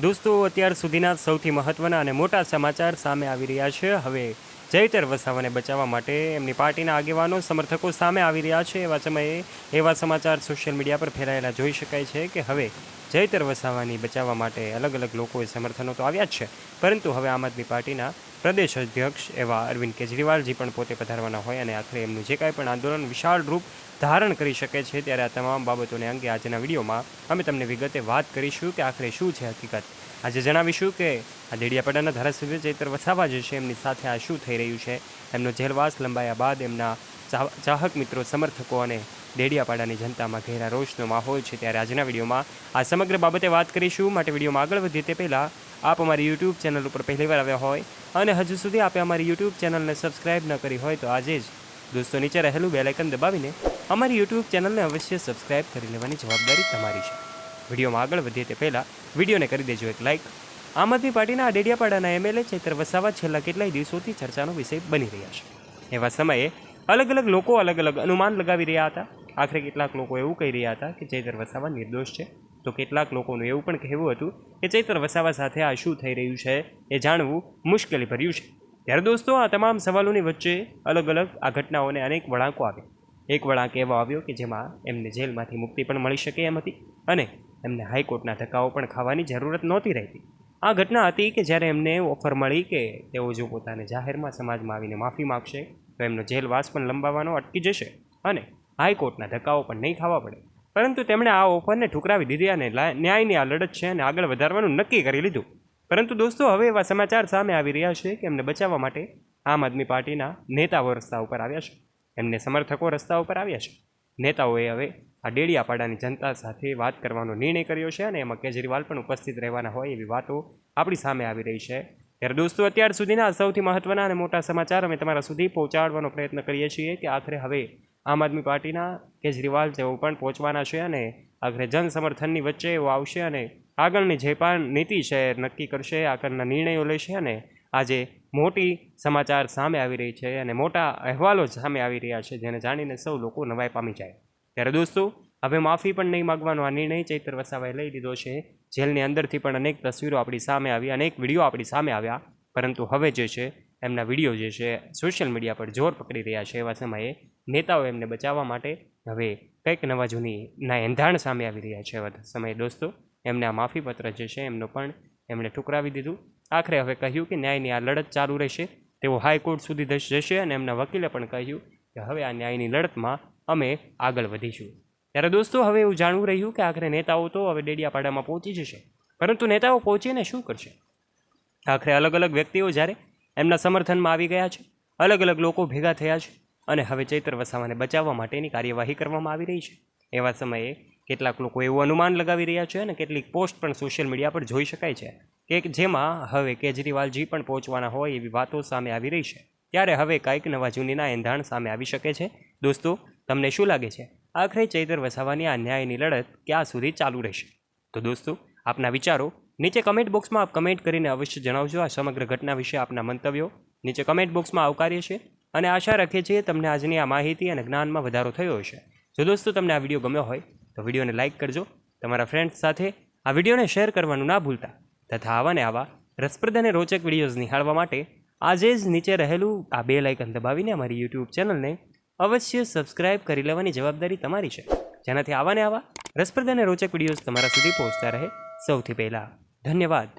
દોસ્તો, અત્યાર સુધીના સૌથી મહત્વના અને મોટા સમાચાર સામે આવી રહ્યા છે. હવે જયતર વસાવાને બચાવવા માટે એમની પાર્ટીના આગેવાનો, સમર્થકો સામે આવી રહ્યા છે. એવા સમયે એવા સમાચાર સોશિયલ મીડિયા પર ફેલાયેલા જોઈ શકાય છે કે હવે જયતર વસાવાની બચાવવા માટે અલગ અલગ લોકોએ સમર્થનો તો આવ્યા જ છે. પરંતુ હવે આમ આદમી પાર્ટીના પ્રદેશ અધ્યક્ષ એવા અરવિંદ કેજરીવાલજી પણ પોતે પધારવાના હોય અને આખરે એમનું જે કાંઈ પણ આંદોલન વિશાળ રૂપ ધારણ કરી શકે છે ત્યારે આ તમામ બાબતોને અંગે આજના વિડીયોમાં અમે તમને વિગતે વાત કરીશું કે આખરે શું છે હકીકત. આજે જણાવીશું કે આ દેડિયાપાડાના ધારાસભ્ય ચૈતર વસાવા જે છે એમની સાથે આ શું થઈ રહ્યું છે? એમનો જેલવાસ લંબાયા બાદ એમના ચાહ- ચાહક મિત્રો, સમર્થકો અને દેડિયાપાડાની જનતામાં ઘેરા રોષનો માહોલ છે ત્યારે આજના વિડીયોમાં આ સમગ્ર બાબતે વાત કરીશું. માટે વિડીયોમાં આગળ વધીએ તે પહેલાં આપ અમારી યુટ્યુબ ચેનલ ઉપર પહેલીવાર આવ્યા હોય અને હજુ સુધી આપે અમારી યુટ્યુબ ચેનલને સબસ્ક્રાઇબ ન કરી હોય તો આજે જ દોસ્તો નીચે રહેલું બેલાઇકન દબાવીને અમારી યુટ્યુબ ચેનલને અવશ્ય સબસ્ક્રાઇબ કરી લેવાની જવાબદારી તમારી છે. વિડીયોમાં આગળ વધીએ તે પહેલાં વિડીયોને કરી દેજો એક લાઇક આમ આદમી પાર્ટીના ડેડિયાપાડાના એમએલએ ચૈત્ર વસાવા છેલ્લા કેટલાય દિવસોથી ચર્ચાનો વિષય બની રહ્યા છે. એવા સમયે અલગ અલગ લોકો અલગ અલગ અનુમાન લગાવી રહ્યા હતા. આખરે કેટલાક લોકો એવું કહી રહ્યા હતા કે ચૈતર વસાવા નિર્દોષ છે. તો કેટલાક લોકોનું એવું પણ કહેવું હતું કે ચૈતર વસાવા સાથે આ શું થઈ રહ્યું છે એ જાણવું મુશ્કેલી ભર્યું છે. ત્યારે દોસ્તો આ તમામ સવાલોની વચ્ચે અલગ અલગ આ ઘટનાઓને અનેક વળાંકો આવે એક વળાંક એવો આવ્યો કે જેમાં એમને જેલમાંથી મુક્તિ પણ મળી શકે એમ હતી અને એમને હાઈકોર્ટના ધક્કાઓ પણ ખાવાની જરૂરત નહોતી રહેતી. આ ઘટના હતી કે જ્યારે એમને ઓફર મળી કે તેઓ જો પોતાને જાહેરમાં સમાજમાં આવીને માફી માગશે તો એમનો જેલવાસ પણ લંબાવવાનો અટકી જશે અને હાઈકોર્ટના ધક્કાઓ પણ નહીં ખાવા પડે. પરંતુ તેમણે આ ઓફરને ઠુકરાવી દીધી અને ન્યાયની આ લડત છે અને આગળ વધારવાનું નક્કી કરી લીધું. પરંતુ દોસ્તો, હવે એવા સમાચાર સામે આવી રહ્યા છે કે એમને બચાવવા માટે આમ આદમી પાર્ટીના નેતાઓ રસ્તા ઉપર આવ્યા છે. એમને સમર્થકો રસ્તા ઉપર આવ્યા છે. નેતાઓએ હવે આ ડેડિયાપાડાની જનતા સાથે વાત કરવાનો નિર્ણય કર્યો છે અને એમાં કેજરીવાલ પણ ઉપસ્થિત રહેવાના હોય એવી વાતો આપણી સામે આવી રહી છે. ત્યારે દોસ્તો, અત્યાર સુધીના સૌથી મહત્વના અને મોટા સમાચાર અમે તમારા સુધી પહોંચાડવાનો પ્રયત્ન કરીએ છીએ કે આખરે હવે આમ આદમી પાર્ટીના કેજરીવાલ તેઓ પણ પહોંચવાના છે અને આખરે જન સમર્થનની વચ્ચે એવો આવશે અને આગળની જે પણ નીતિ છે નક્કી કરશે, આગળના નિર્ણયો લેશે અને આજે મોટી સમાચાર સામે આવી રહી છે અને મોટા અહેવાલો સામે આવી રહ્યા છે જેને જાણીને સૌ લોકો નવાઈ પામી જાય. ત્યારે દોસ્તો, હવે માફી પણ નહીં માગવાનો આ નિર્ણય ચૈત્ર વસાવાએ લઈ લીધો છે. જેલની અંદરથી પણ અનેક તસવીરો આપણી સામે આવી, અનેક વીડિયો આપણી સામે આવ્યા. પરંતુ હવે જે છે, એમના વીડિયો જે છે, સોશિયલ મીડિયા પર જોર પકડી રહ્યા છે એવા સમયે નેતાઓ એમને બચાવવા માટે હવે કંઈક નવા જૂની ના એંધાણ સામે આવી રહ્યા છે. સમય દોસ્તો, એમને આ માફીપત્ર જે છે એમનો પણ એમણે ઠુકરાવી દીધું. આખરે હવે કહ્યું કે ન્યાયની આ લડત ચાલુ રહેશે. તેઓ હાઈકોર્ટ સુધી જશે અને એમના વકીલે પણ કહ્યું કે હવે આ ન્યાયની લડતમાં અમે આગળ વધીશું. ત્યારે દોસ્તો, હવે એવું જાણવું રહ્યું કે આખરે નેતાઓ તો હવે ડેડિયાપાડામાં પહોંચી જશે. પરંતુ નેતાઓ પહોંચીને શું કરશે? આખરે અલગ અલગ વ્યક્તિઓ જ્યારે એમના સમર્થનમાં આવી ગયા છે અલગ અલગ લોકો ભેગા થયા છે અને હવે ચૈત્ર વસાવાને બચાવવા માટેની કાર્યવાહી કરવામાં આવી રહી છે. એવા સમયે કેટલાક લોકો એવું અનુમાન લગાવી રહ્યા છે અને કેટલીક પોસ્ટ પણ સોશિયલ મીડિયા પર જોઈ શકાય છે કે જેમાં હવે કેજરીવાલજી પણ પહોંચવાના હોય એવી વાતો સામે આવી રહી છે. ત્યારે હવે કાંઈક નવા જૂનીના એંધાણ સામે આવી શકે છે. દોસ્તો, તમને શું લાગે છે? આખરે ચૈતર વસાવાની આ ન્યાયની લડત ક્યાં સુધી ચાલુ રહેશે? તો દોસ્તો, આપના વિચારો નીચે કમેન્ટ બોક્સમાં આપ કમેન્ટ કરીને અવશ્ય જણાવજો. આ સમગ્ર ઘટના વિશે આપના મંતવ્યો નીચે કમેન્ટ બોક્સમાં આવકારીએ છીએ અને આશા રાખીએ છીએ તમને આજની આ માહિતી અને જ્ઞાનમાં વધારો થયો હશે. જો દોસ્તો તમને આ વીડિયો ગમ્યો હોય, તો વિડીયોને લાઇક કરજો, તમારા ફ્રેન્ડ્સ સાથે આ વિડીયોને શેર કરવાનું ના ભૂલતા, તથા આવા ને આવા રસપ્રદ અને રોચક વિડીયોઝ નિહાળવા માટે આજે જ નીચે રહેલું આ બે લાઇકન દબાવીને અમારી યુટ્યુબ ચેનલને અવશ્ય સબસ્ક્રાઇબ કરી લેવાની જવાબદારી તમારી છે. જેનાથી આવા ને આવા રસપ્રદ અને રોચક વિડીયોઝ તમારા સુધી પહોંચતા રહે. સૌથી પહેલાં, ધન્યવાદ.